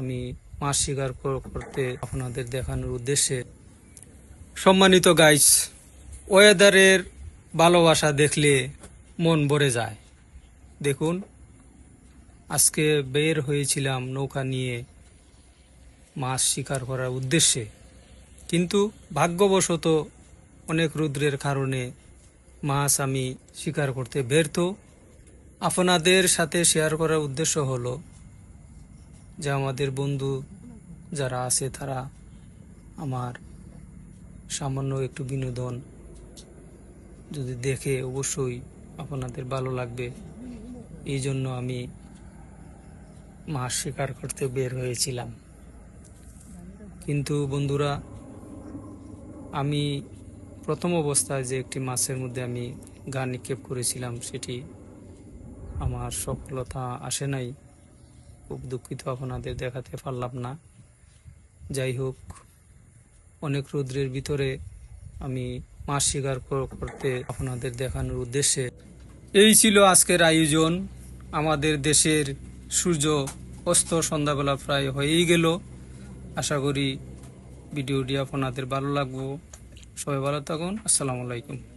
আমি মাছ শিকার করতে আপনাদের দেখানোর উদ্দেশ্যে। সম্মানিত গাইস ওয়েদারের ভালোবাসা দেখলে মন ভরে যায়। দেখুন, আজকে বের হয়েছিলাম নৌকা নিয়ে মাছ শিকার করার উদ্দেশ্যে। কিন্তু ভাগ্যবশত অনেক রুদ্রের কারণে মাছ আমি শিকার করতে ব্যর্থ। আপনাদের সাথে শেয়ার করার উদ্দেশ্য হলো যে আমাদের বন্ধু যারা আছে, তারা আমার সামান্য একটু বিনোদন যদি দেখে অবশ্যই আপনাদের ভালো লাগবে। এই জন্য আমি মাছ শিকার করতে বের হয়েছিলাম। কিন্তু বন্ধুরা, আমি প্রথম অবস্থায় যে একটি মাছের মধ্যে আমি গান নিক্ষেপ করেছিলাম, সেটি আমার সফলতা আসে নাই। খুব দুঃখিত আপনাদের দেখাতে পারলাম না। যাই হোক, অনেক রৌদ্রের ভিতরে আমি মাছ শিকার করতে আপনাদের দেখানোর উদ্দেশ্যে। এই ছিল আজকের আয়োজন। আমাদের দেশের সূর্য অস্ত সন্ধ্যাবেলা প্রায় হয়েই গেল। আশা করি ভিডিওটি আপনাদের ভালো লাগবো। সবাই ভালো থাকুন। আসসালামু আলাইকুম।